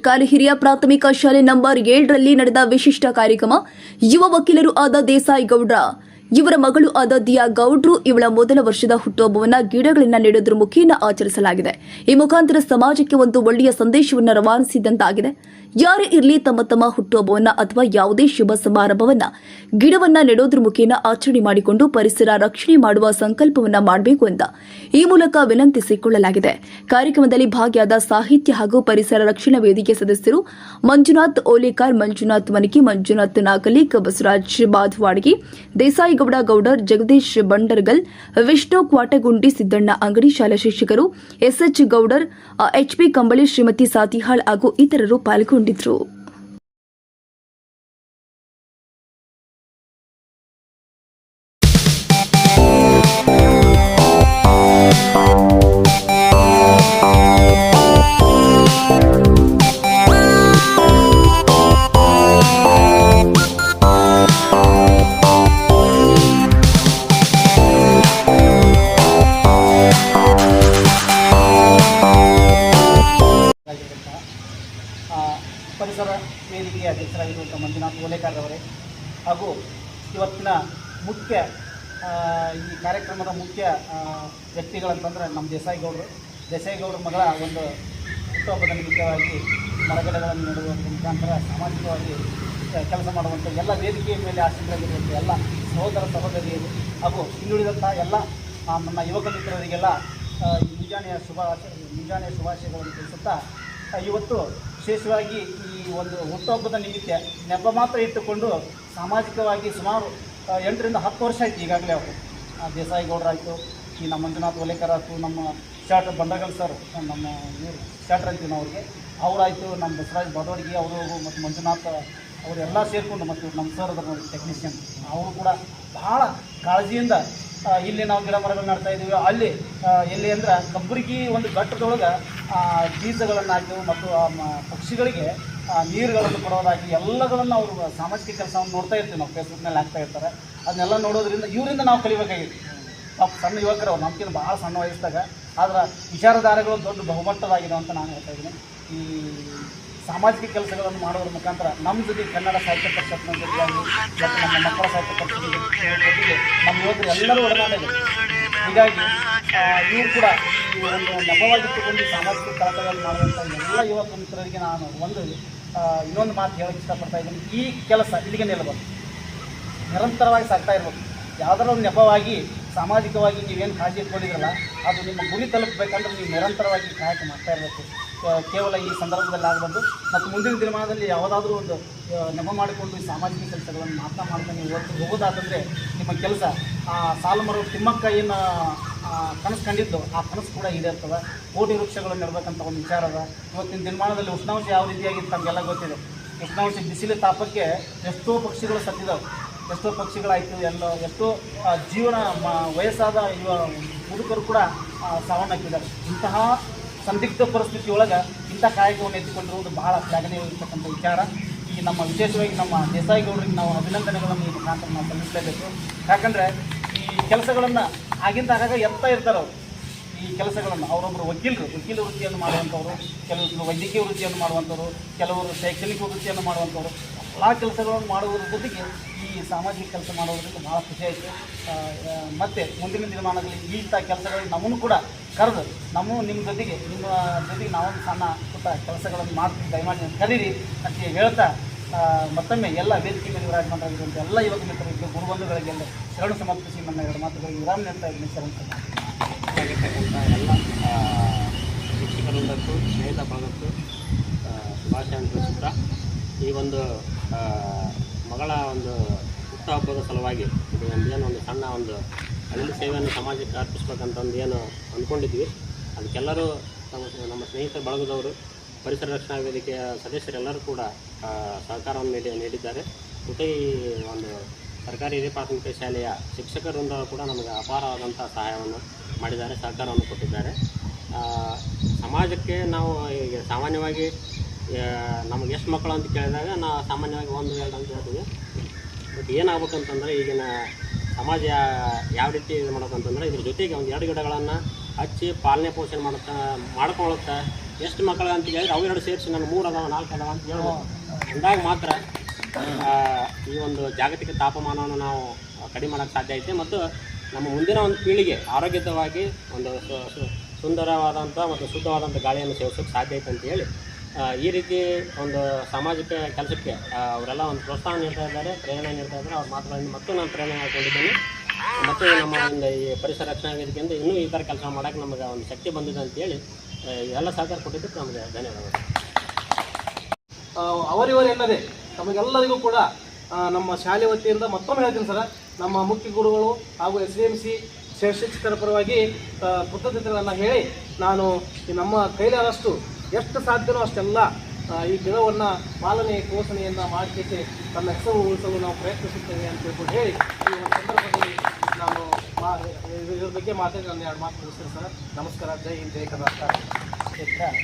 ಸರ್ಕಾರಿ ಹಿರಿಯ ಪ್ರಾಥಮಿಕ ಶಾಲೆ ನಂಬರ್ ಏಳರಲ್ಲಿ ನಡೆದ ವಿಶಿಷ್ಟ ಕಾರ್ಯಕ್ರಮ ಯುವ ವಕೀಲರು ಆದ ದೇಸಾಯಿ ಗೌಡ್ರ ಇವರ ಮಗಳು ಆದ ದಿಯಾ ಗೌಡ್ರು ಇವಳ ಮೊದಲ ವರ್ಷದ ಹುಟ್ಟುಹಬ್ಬವನ್ನ ಗಿಡಗಳನ್ನ ನೀಡೋದ್ರ ಮುಖೇನ ಆಚರಿಸಲಾಗಿದೆ. ಈ ಮುಖಾಂತರ ಸಮಾಜಕ್ಕೆ ಒಂದು ಒಳ್ಳೆಯ ಸಂದೇಶವನ್ನು ರವಾನಿಸಿದಂತಾಗಿದೆ. ಯಾರೇ ಇರಲಿ ತಮ್ಮ ತಮ್ಮ ಹುಟ್ಟುಹಬ್ಬವನ್ನ ಅಥವಾ ಯಾವುದೇ ಶುಭ ಸಮಾರಂಭವನ್ನ ಗಿಡವನ್ನ ನೆಡೋದ್ರ ಮುಖೇನ ಆಚರಣೆ ಮಾಡಿಕೊಂಡು ಪರಿಸರ ರಕ್ಷಣೆ ಮಾಡುವ ಸಂಕಲ್ಪವನ್ನ ಮಾಡಬೇಕು ಅಂತ ಈ ಮೂಲಕ ವಿನಂತಿಸಿಕೊಳ್ಳಲಾಗಿದೆ. ಕಾರ್ಯಕ್ರಮದಲ್ಲಿ ಭಾಗಿಯಾದ ಸಾಹಿತ್ಯ ಹಾಗೂ ಪರಿಸರ ರಕ್ಷಣಾ ವೇದಿಕೆ ಸದಸ್ಯರು ಮಂಜುನಾಥ್ ಓಲೇಕರ್, ಮಂಜುನಾಥ್ ಮನಿಕಿ, ಮಂಜುನಾಥ್ ನಾಗಲಿಕ್ ಬಸವರಾಜ್ ಬಾಧವಾಡಗಿ ದೇಸಾಯಿಗೌಡ ಗೌಡರ್, ಜಗದೀಶ್ ಬಂಡರ್ಗಲ್, ವಿಷ್ಣು ಕ್ವಾಟಗುಂಡಿ ಸಿದ್ದಣ್ಣ ಅಂಗಡಿ ಶಾಲಾ ಶಿಕ್ಷಕರು, ಎಸ್ಎಚ್ ಗೌಡರ್ ಎಚ್ಪಿ ಕಂಬಳಿ ಶ್ರೀಮತಿ ಸಾತಿಹಾಳ್ ಹಾಗೂ ಇತರರು ಪಾಲ್ಗೊಂಡಿದ್ದರು ವೇದಿಕೆಯ ಅಧ್ಯಕ್ಷರಾಗಿರುವಂಥ ಮಂಜುನಾಥ್ ಓಲೇಕರ್ ಅವರೇ ಹಾಗೂ ಇವತ್ತಿನ ಮುಖ್ಯ ಈ ಕಾರ್ಯಕ್ರಮದ ಮುಖ್ಯ ವ್ಯಕ್ತಿಗಳಂತಂದರೆ ನಮ್ಮ ದೇಸಾಯಿಗೌಡರು. ದೇಸಾಯಿಗೌಡರ ಮಗಳ ಒಂದು ಹುಟ್ಟುಹಬ್ಬದ ನಿಮಿತ್ತವಾಗಿ ಮರಗಿಡಗಳನ್ನು ನೆಡುವಂಥ ಮುಖಾಂತರ ಸಾಮಾಜಿಕವಾಗಿ ಕೆಲಸ ಮಾಡುವಂಥ ಎಲ್ಲ ವೇದಿಕೆಯ ಮೇಲೆ ಆಸಕ್ತರಾಗಿರುವಂಥ ಎಲ್ಲ ಸಹೋದರ ಸಹೋದರಿಯರು ಹಾಗೂ ಹಿಂದುಳಿದಂಥ ಎಲ್ಲ ನಮ್ಮ ಯುವಕ ಮಿತ್ರರಿಗೆಲ್ಲ ಮುಂಜಾನೆಯ ಶುಭಾಶಯ ಮುಂಜಾನೆಯ ಶುಭಾಶಯಗಳನ್ನು ತಿಳಿಸುತ್ತಾ ಇವತ್ತು ವಿಶೇಷವಾಗಿ ಈ ಒಂದು ಹುಟ್ಟುಹಬ್ಬದ ನಿಮಿತ್ತ ನೆಪ ಮಾತ್ರ ಇಟ್ಟುಕೊಂಡು ಸಾಮಾಜಿಕವಾಗಿ ಸುಮಾರು ಎಂಟರಿಂದ ಹತ್ತು ವರ್ಷ ಆಯ್ತು ಈಗಾಗಲೇ ಅವರು ದೇಸಾಯಿ ಗೌಡರಾಯಿತು ಈ ನಮ್ಮ ಮಂಜುನಾಥ್ ಒಲೇಕರ್ ಆಯಿತು, ನಮ್ಮ ಶಾರ್ಟ್ ಬಂಡಗಲ್ ಸರ್ ನಮ್ಮ ಇವರು ಶಾರ್ಟ್ ಅಂತೀವಿ ನಾವು ಅವ್ರಿಗೆ. ಅವರಾಯಿತು, ನಮ್ಮ ಬಸವರಾಜ್ ಬದವಡಿಗೆ ಅವರು ಮತ್ತು ಮಂಜುನಾಥ್ ಅವರೆಲ್ಲ ಸೇರಿಕೊಂಡು ಮತ್ತು ನಮ್ಮ ಸರ್ ಅದ್ರ ಟೆಕ್ನಿಷಿಯನ್ ಅವರು ಕೂಡ ಬಹಳ ಕಾಳಜಿಯಿಂದ ಇಲ್ಲಿ ನಾವು ಗಿಡ ಮರಗಳು ನಡ್ತಾ ಇದ್ದೀವಿ. ಅಲ್ಲಿ ಎಲ್ಲಿ ಅಂದ್ರೆ ಕಬ್ಬರಿಗೆ ಒಂದು ಘಟ್ಟದೊಳಗೆ ಬೀಜಗಳನ್ನು ಹಾಕಿವು ಮತ್ತು ಪಕ್ಷಿಗಳಿಗೆ ನೀರುಗಳನ್ನು ಕೊಡೋದಾಗಿ ಎಲ್ಲಗಳನ್ನು ಅವರು ಸಾಮಾಜಿಕ ಕೆಲಸವನ್ನು ನೋಡ್ತಾ ಇರ್ತೀವಿ ನಾವು. ಫೇಸ್ಬುಕ್ನಲ್ಲಿ ಹಾಕ್ತಾ ಇರ್ತಾರೆ. ಅದನ್ನೆಲ್ಲ ನೋಡೋದ್ರಿಂದ ಇವರಿಂದ ನಾವು ಕಲಿಬೇಕಾಗಿತ್ತು ನಾವು ಸಣ್ಣ ಯುವಕರು ನಮ್ಗಿಂತ ಭಾಳ ಸಣ್ಣ ವಯಸ್ಸಾಗ. ಆದ್ರೆ ವಿಚಾರಧಾರೆಗಳು ದೊಡ್ಡ ಬಹುಮಟ್ಟದಾಗಿದೆ ಅಂತ ನಾನು ಹೇಳ್ತಾ ಇದ್ದೀನಿ. ಈ ಸಾಮಾಜಿಕ ಕೆಲಸಗಳನ್ನು ಮಾಡೋದ್ರ ಮುಖಾಂತರ ನಮ್ಮ ಜೊತೆ ಕನ್ನಡ ಸಾಹಿತ್ಯ ಜೊತೆಯಾಗಿ ಮತ್ತು ನಮ್ಮ ಮಕ್ಕಳ ಸಾಹಿತ್ಯ ಪರಿಷತ್ ಜೊತೆಗೆ ನಮ್ಮ ಯುವಕರು ಎಲ್ಲರೂ ಒಡನಾಡಿದೆ ಹೀಗಾಗಿ ಇವರು ಕೂಡ ಈ ಒಂದು ನೆಪವಾಗಿಟ್ಟುಕೊಂಡು ಸಾಮಾಜಿಕ ಕೆಲಸಗಳನ್ನು ಮಾಡುವಂಥ ಎಲ್ಲ ಯುವಕ ಮಿತ್ರರಿಗೆ ನಾನು ಒಂದು ಇನ್ನೊಂದು ಮಾತು ಹೇಳಕ್ಕೆ ಇಷ್ಟಪಡ್ತಾ ಇದ್ದೀನಿ. ಈ ಕೆಲಸ ಇಲ್ಲಿಗೆ ನಿಲ್ಲಬಾರ್ದು. ನಿರಂತರವಾಗಿ ಸಾಗ್ತಾ ಇರಬೇಕು. ಯಾವುದರ ಒಂದು ನೆಪವಾಗಿ ಸಾಮಾಜಿಕವಾಗಿ ನೀವೇನು ಕಾಳಜಿ ಇಟ್ಕೊಂಡಿದ್ರಲ್ಲ, ಅದು ನಿಮ್ಮ ಗುರಿ ತಲುಪಬೇಕಂದ್ರೆ ನೀವು ನಿರಂತರವಾಗಿ ಕಾಯಕ ಮಾಡ್ತಾ ಇರಬೇಕು. ಕೇವಲ ಈ ಸಂದರ್ಭದಲ್ಲಿ ಆಗಬಾರ್ದು. ಮತ್ತು ಮುಂದಿನ ದಿನಮಾನದಲ್ಲಿ ಯಾವುದಾದ್ರೂ ಒಂದು ನೆಪ ಮಾಡಿಕೊಂಡು ಈ ಸಾಮಾಜಿಕ ಕೆಲಸಗಳನ್ನು ಮಾತ್ರ ಮಾಡ್ಕೊಂಡು ನೀವು ಹೋಗ್- ಹೋಗೋದಾತಂದರೆ ನಿಮ್ಮ ಕೆಲಸ, ಆ ಸಾಲುಮರು ತಿಮ್ಮಕ್ಕ ಏನು ಕನಸು ಕಂಡಿದ್ದು ಆ ಕನಸು ಕೂಡ ಈಡೇರ್ತದೆ. ಕೋಟಿ ವೃಕ್ಷಗಳನ್ನು ನೆಡಬೇಕಂತ ಒಂದು ವಿಚಾರ ಅದ. ಇವತ್ತಿನ ದಿನಮಾನದಲ್ಲಿ ಉಷ್ಣಾಂಶ ಯಾವ ರೀತಿಯಾಗಿತ್ತು ತಮಗೆಲ್ಲ ಗೊತ್ತಿದೆ. ಉಷ್ಣಾಂಶ ಬಿಸಿಲು ತಾಪಕ್ಕೆ ಎಷ್ಟೋ ಪಕ್ಷಿಗಳು ಸತ್ತಿದ್ದಾವೆ ಎಷ್ಟೋ ಪಕ್ಷಿಗಳಾಯಿತು ಎಲ್ಲ ಎಷ್ಟೋ ಜೀವನ ಮ- ವಯಸ್ಸಾದ ಯುವ ಮುದುಕರು ಕೂಡ ಆ, ಸಾವನ್ನಪ್ಪಿದ್ದಾರೆ. ಇಂತಹ ಸಂದಿಗ್ಧ ಪರಿಸ್ಥಿತಿ ಒಳಗೆ ಇಂಥ ಕಾಯಕವನ್ನು ಎತ್ತಿಕೊಂಡಿರುವುದು ಬಹಳ ಶ್ಲಾಘನೀಯವಾಗಿರ್ತಕ್ಕಂಥ ವಿಚಾರ. ಈ ನಮ್ಮ ವಿಶೇಷವಾಗಿ ನಮ್ಮ ದೇಸಾಯಿ ಗೌಡರಿಗೆ ನಾವು ಅಭಿನಂದನೆಗಳನ್ನು ಈ ಮುಖಾಂತರ ನಾವು ಸಲ್ಲಿಸಲೇಬೇಕು. ಯಾಕಂದರೆ ಈ ಕೆಲಸಗಳನ್ನು ಆಗಿಂದ ಆಗಾಗ ಎತ್ತಾ ಇರ್ತಾರೆ ಅವರು. ಈ ಕೆಲಸಗಳನ್ನು ಅವರೊಬ್ಬರು ವಕೀಲರು ವಕೀಲ ವೃತ್ತಿಯನ್ನು ಮಾಡುವಂಥವ್ರು ಕೆಲವರು ವೈದ್ಯಕೀಯ ವೃತ್ತಿಯನ್ನು ಮಾಡುವಂಥವ್ರು ಕೆಲವರು ಶೈಕ್ಷಣಿಕ ವೃತ್ತಿಯನ್ನು ಮಾಡುವಂಥವ್ರು ಎಲ್ಲ ಕೆಲಸಗಳನ್ನು ಮಾಡುವುದರ ಜೊತೆಗೆ ಈ ಸಾಮಾಜಿಕ ಕೆಲಸ ಮಾಡುವುದಕ್ಕೆ ಭಾಳ ಖುಷಿ ಆಯಿತು. ಮತ್ತು ಮುಂದಿನ ದಿನಮಾನದಲ್ಲಿ ಇಂಥ ಕೆಲಸಗಳಲ್ಲಿ ನಮ್ಮನ್ನು ಕೂಡ ಕರೆದು ನಮ್ಮ ನಿಮ್ಮ ಜೊತೆಗೆ ನಿಮ್ಮ ಜೊತೆಗೆ ನಾವೊಂದು ಸಣ್ಣ ಪುಟ್ಟ ಕೆಲಸಗಳನ್ನು ಮಾಡ್ತೀವಿ. ದಯಮಾಡಿ ಕರೀರಿ ಅಂತ ಹೇಳ್ತಾ ಮತ್ತೊಮ್ಮೆ ಎಲ್ಲ ವೇದಿಕೆ ಮೇಲೆ ವಿರಾಜಮಾನರಾಗಿರುವಂಥ ಎಲ್ಲ ಯುವಕ ಮಿತ್ರರಿಗೆ ಗುರುಬಂಧುಗಳಿಗೆಲ್ಲ ಶರಣ ಸಮರ್ಪಿಸಿ ನನ್ನ ಎರಡು ಮಾತುಗಳಿಗೆ ವಿರಾಮ ನೀಡ್ತಾ ಇದ್ದೀನಿ. ಸಮರ್ಪಿಸಿ. ಆಗಿರ್ತಕ್ಕಂಥ ಎಲ್ಲ ಆ, ಶಿಕ್ಷಕರುಂದಕ್ಕೂ ಸ್ನೇಹಿತ ಬಳಗಕ್ಕೂ ಆ, ಶುಭಾಶಯವನ್ನು ಈ ಒಂದು ಆ, ಮಗಳ ಒಂದು ಹುಟ್ಟುಹಬ್ಬದ ಸಲುವಾಗಿ ಇದು ಒಂದು ಏನು ಒಂದು ಸಣ್ಣ ಒಂದು ಅಳಿಲು ಸೇವೆಯನ್ನು ಸಮಾಜಕ್ಕೆ ಅರ್ಪಿಸ್ಬೇಕಂತ ಒಂದು ಏನು ಅಂದ್ಕೊಂಡಿದ್ವಿ. ಅದಕ್ಕೆಲ್ಲರೂ ನಮ್ಮ ನಮ್ಮ ಸ್ನೇಹಿತರು, ಬಳಗದವರು, ಪರಿಸರ ರಕ್ಷಣಾ ವೇದಿಕೆಯ ಸದಸ್ಯರೆಲ್ಲರೂ ಕೂಡ ಸಹಕಾರವನ್ನು ನೀಡಿ ನೀಡಿದ್ದಾರೆ. ಜೊತೆ ಈ ಒಂದು ಸರ್ಕಾರಿ ಹಿರಿಯ ಪ್ರಾಥಮಿಕ ಶಾಲೆಯ ಶಿಕ್ಷಕರಿಂದ ಕೂಡ ನಮಗೆ ಅಪಾರವಾದಂಥ ಸಹಾಯವನ್ನು ಮಾಡಿದ್ದಾರೆ, ಸಹಕಾರವನ್ನು ಕೊಟ್ಟಿದ್ದಾರೆ. ಸಮಾಜಕ್ಕೆ ನಾವು ಈಗ ಸಾಮಾನ್ಯವಾಗಿ ನಮಗೆ ಎಷ್ಟು ಮಕ್ಕಳು ಅಂತ ಕೇಳಿದಾಗ ನಾ ಸಾಮಾನ್ಯವಾಗಿ ಒಂದು ಎರಡು ಅಂತ ಹೇಳ್ತೀವಿ. ಬಟ್ ಏನಾಗ್ಬೇಕಂತಂದ್ರೆ ಈಗಿನ ಸಮಾಜ ಯಾವ ರೀತಿ ಇದು ಮಾಡ್ಬೇಕಂತಂದ್ರೆ ಇದ್ರ ಜೊತೆಗೆ ಒಂದು ಎರಡು ಗಿಡಗಳನ್ನು ಹಚ್ಚಿ ಪಾಲನೆ ಪೋಷಣೆ ಮಾಡುತ್ತಾ ಮಾಡ್ಕೊಳ್ಳುತ್ತಾ ಎಷ್ಟು ಮಕ್ಕಳು ಅಂತ ಹೇಳಿದ್ರೆ ಎರಡು ಸೇರಿಸಿ ನಾನು ಮೂರು ಅದಾವ ನಾಲ್ಕು ಅದಾವ ಅಂತ ಹೇಳ್ಬೋದು. ಅಂದಾಗ ಮಾತ್ರ ಈ ಒಂದು ಜಾಗತಿಕ ತಾಪಮಾನವನ್ನು ನಾವು ಕಡಿಮೆ ಮಾಡೋಕ್ಕೆ ಸಾಧ್ಯ ಐತೆ. ಮತ್ತು ನಮ್ಮ ಮುಂದಿನ ಒಂದು ಪೀಳಿಗೆ ಆರೋಗ್ಯಯುತವಾಗಿ ಒಂದು ಸುಂದರವಾದಂಥ ಮತ್ತು ಶುದ್ಧವಾದಂಥ ಗಾಳಿಯನ್ನು ಸೇವಿಸೋಕ್ಕೆ ಸಾಧ್ಯ ಐತೆ ಅಂತ ಹೇಳಿ ಆ, ಈ ರೀತಿ ಒಂದು ಸಾಮಾಜಿಕ ಕೆಲಸಕ್ಕೆ ಅವರೆಲ್ಲ ಒಂದು ಪ್ರೋತ್ಸಾಹ ನೀಡ್ತಾ ಇದ್ದಾರೆ, ಪ್ರೇರಣೆ ನೀಡ್ತಾ ಇದ್ದಾರೆ. ಅವ್ರ ಮಾತುಗಳಿಂದ ಮತ್ತು ನಾನು ಪ್ರೇರಣೆ ಮಾಡ್ಕೊಂಡಿದ್ದೇನೆ ಮತ್ತು ನಮ್ಮ ಒಂದು ಈ ಪರಿಸರ ರಕ್ಷಣಾ ವೇದಿಕೆಯಿಂದ ಇನ್ನೂ ಈ ಥರ ಕೆಲಸ ಮಾಡೋಕ್ಕೆ ನಮಗೆ ಒಂದು ಶಕ್ತಿ ಬಂದಿದೆ ಅಂತೇಳಿ ಎಲ್ಲ ಸಹಕಾರ ಕೊಟ್ಟಿದ್ದಕ್ಕೆ ನಮಗೆ ಧನ್ಯವಾದಗಳು. ಅವರಿವರೆಲ್ಲದೆ ತಮಗೆಲ್ಲರಿಗೂ ಕೂಡ ನಮ್ಮ ಶಾಲೆ ವತಿಯಿಂದ ಮತ್ತೊಮ್ಮೆ ಹೇಳ್ತೀನಿ ಸರ, ನಮ್ಮ ಮುಖ್ಯ ಗುರುಗಳು ಹಾಗೂ ಎಸ್ ಡಿ ಎಂ ಸಿ ಶಿಕ್ಷಕರ ಪರವಾಗಿ ಕೃತಜ್ಞತೆಗಳನ್ನು ಹೇಳಿ, ನಾನು ನಮ್ಮ ಕೈಲಾದಷ್ಟು ಎಷ್ಟು ಸಾಧ್ಯವೋ ಅಷ್ಟೆಲ್ಲ ಈ ಗಿಡವನ್ನು ಪಾಲನೆ ಪೋಷಣೆಯನ್ನು ಮಾಡಿಕೆ ತನ್ನ ಹೆಸರು ಉಳಿಸಲು ನಾವು ಪ್ರಯತ್ನಿಸುತ್ತೇವೆ ಅಂತ ಹೇಳ್ಕೊಂಡು ಹೇಳಿ ಈ ಒಂದು ಸಂದರ್ಭದಲ್ಲಿ ನಾನು ಮಾ ಇದ್ರ ಬಗ್ಗೆ ಮಾತಾಡಿ ನಾನು ಎರಡು ಮಾತು ಸರ್. ನಮಸ್ಕಾರ, ಜೈ ಹಿಂದ್, ಜೈ ಕರ್ನಾಟಕ.